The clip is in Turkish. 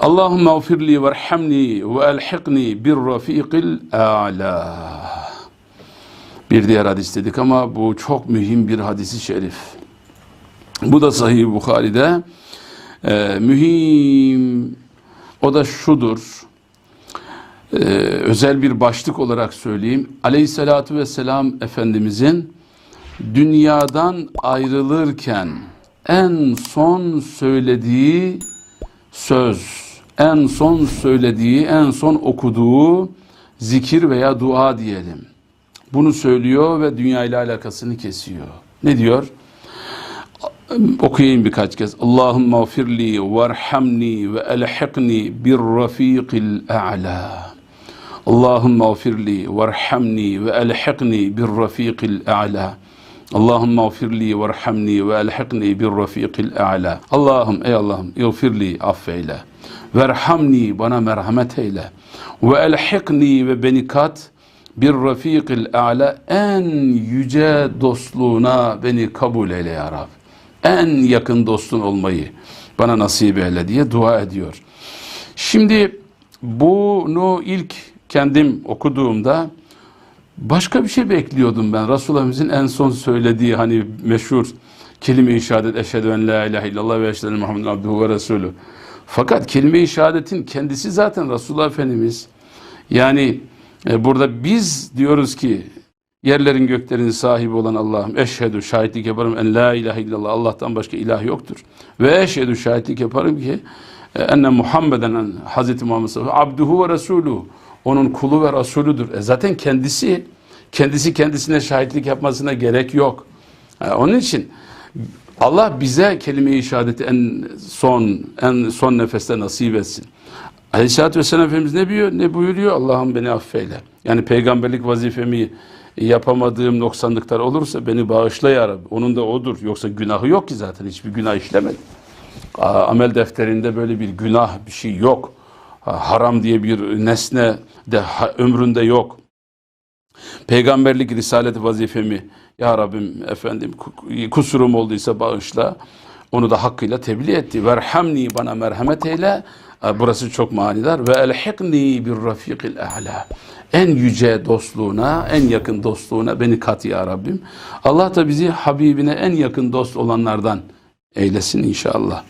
Allahümme gfirli verhamni ve elhiqni bir rafiqil a'la. Bir diğer hadis dedik ama bu çok mühim bir hadisi şerif. Bu da Sahih Bukhari'de e, mühim o da şudur. E, özel bir başlık olarak söyleyeyim. Aleyhissalatu vesselam Efendimizin dünyadan ayrılırken en son söylediği söz, en son söylediği, en son okuduğu zikir veya dua diyelim. Bunu söylüyor ve dünya ile alakasını kesiyor. Ne diyor? Okuyayım birkaç kez. Allahümme gfirli verhamni ve elhiqni bir rafiqil a'la. Allahümme gfirli verhamni ve elhiqni bir rafiqil a'la. Allahümme gfirli verhamni ve elhiqni bir rafiqil a'la. Allah'ım ey Allah'ım gfirli affeyle. Verhamni bana merhamet eyle. Ve elhiqni ve beni kat bir rafiqil a'la en yüce dostluğuna beni kabul eyle ya Rab. En yakın dostun olmayı bana nasip eyle diye dua ediyor. Şimdi bunu ilk kendim okuduğumda başka bir şey bekliyordum ben. Resulullah'ımızın en son söylediği hani meşhur kelime-i şehadet eşhedü en la ilahe illallah ve eşhedü enne Muhammeden abduhu ve resulü. Fakat kelime-i şehadetin kendisi zaten Resulullah Efendimiz. Yani e, burada biz diyoruz ki yerlerin göklerin sahibi olan Allah'ım eşhedü şahitlik yaparım en la ilahe illallah Allah'tan başka ilah yoktur. Ve eşhedü şahitlik yaparım ki enne Muhammeden Hazreti Muhammed abduhu ve resulü onun kulu ve resulüdür. E zaten kendisi kendisi kendisine şahitlik yapmasına gerek yok. E, onun için Allah bize kelime-i şehadeti en son en son nefeste nasip etsin. Aleyhisselatü Vesselam Efendimiz ne buyuruyor? Ne buyuruyor? Allah'ım beni affeyle. Yani peygamberlik vazifemi yapamadığım noksanlıklar olursa beni bağışla ya Rabbi. Onun da odur. Yoksa günahı yok ki zaten. Hiçbir günah işlemedi. Amel defterinde böyle bir günah bir şey yok. Haram diye bir nesne de ömründe yok. Peygamberlik risalet vazifemi ya Rabbim efendim kusurum olduysa bağışla. Onu da hakkıyla tebliğ etti. Verhamni bana merhamet eyle. Burası çok manidar. Ve elhiqni bir rafiqil a'la. En yüce dostluğuna, en yakın dostluğuna beni kat ya Rabbim. Allah da bizi Habibine en yakın dost olanlardan eylesin inşallah.